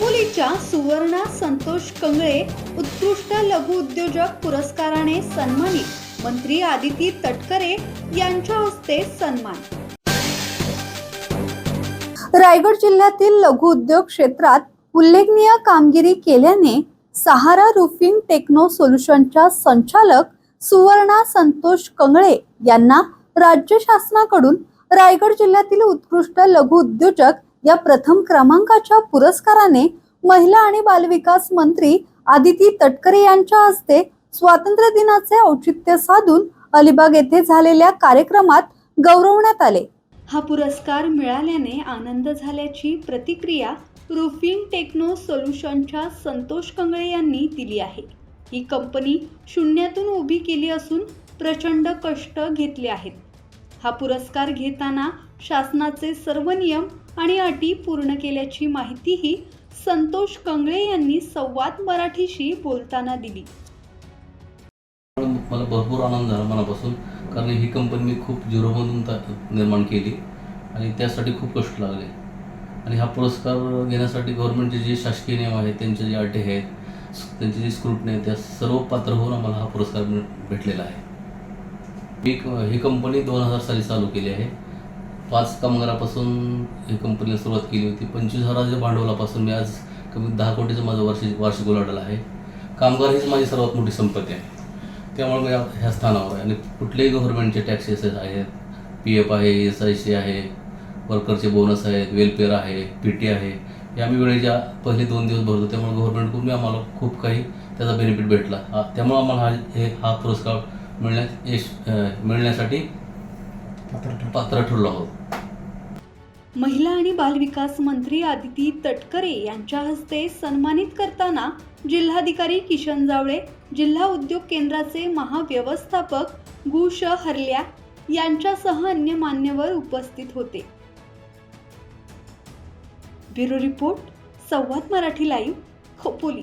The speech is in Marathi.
दापोलीच्या सुवर्णा संतोष कंगळे उत्कृष्ट लघु उद्योजक पुरस्काराने सन्मानित. मंत्री आदिती तटकरे यांच्या हस्ते सन्मान. रायगड जिल्ह्यातील लघु उद्योग क्षेत्रात उल्लेखनीय कामगिरी केल्याने सहारा रुफिंग टेक्नो सोल्युशनच्या संचालक सुवर्णा संतोष कंगळे यांना राज्य शासनाकडून रायगड जिल्ह्यातील उत्कृष्ट लघु उद्योजक या प्रथम क्रमांकाच्या पुरस्काराने महिला आणि बालविकास मंत्री आदिती तटकरे यांच्या हस्ते स्वातंत्र्य दिनाचे औचित्य साधून अलिबाग येथे झालेल्या कार्यक्रमात गौरवण्यात आले. हा पुरस्कार मिळाल्याने आनंद झाल्याची प्रतिक्रिया रुफिंग टेक्नो सोल्युशनच्या संतोष कंगळे यांनी दिली आहे. ही कंपनी शून्यातून उभी केली असून प्रचंड कष्ट घेतले आहेत. हा पुरस्कार घेताना शासनाचे सर्व नियम आणि अटी पूर्ण केल्याची माहितीही संतोष कंगळे यांनी संवाद मराठीशी बोलताना दिली. मला भरपूर आनंद झाला मनापासून कारण ही कंपनी मी खूप झिरोमधून निर्माण केली आणि त्यासाठी खूप कष्ट लागले. आणि हा पुरस्कार घेण्यासाठी गव्हर्नमेंटचे जे शासकीय नियम आहेत त्यांचे जे अटी आहेत त्यांची जी स्क्रुटनी आहे त्या सर्व पात्र होऊन आम्हाला हा पुरस्कार भेटलेला आहे. मी ही कंपनी दोन हजार साली चालू केली आहे. पाच कामगारापासून ही कंपनीला सुरुवात केली होती. पंचवीस हजाराच्या भांडवलापासून मी आज कमी दहा कोटीचं माझं वार्षिक वार्षिक उलाढाल आहे. कामगार हीच माझी सर्वात मोठी संपत्ती आहे. त्यामुळे मी या- ह्या स्थानावर आहे. आणि कुठलेही गव्हर्नमेंटचे टॅक्सेस आहेत. पी एफ आहे एस आय सी आहे वर्करचे बोनस आहेत वेलफेअर आहे पी टी आहे. हे आम्ही वेळेच्या पहिले दोन दिवस भरतो. त्यामुळे गव्हर्नमेंटकडून मी आम्हाला खूप काही त्याचा बेनिफिट भेटला. हा- त्यामुळे आम्हाला हा हे हा पुरस्कार यश मिळण्यासाठी पात्र ठरलो. आहोत. महिला आणि बालविकास मंत्री आदिती तटकरे यांच्या हस्ते सन्मानित करताना जिल्हाधिकारी किशन जावळे जिल्हा उद्योग केंद्राचे महाव्यवस्थापक गुश हरल्या यांच्यासह अन्य मान्यवर उपस्थित होते. Bureau report Samvad Marathi live Khopoli.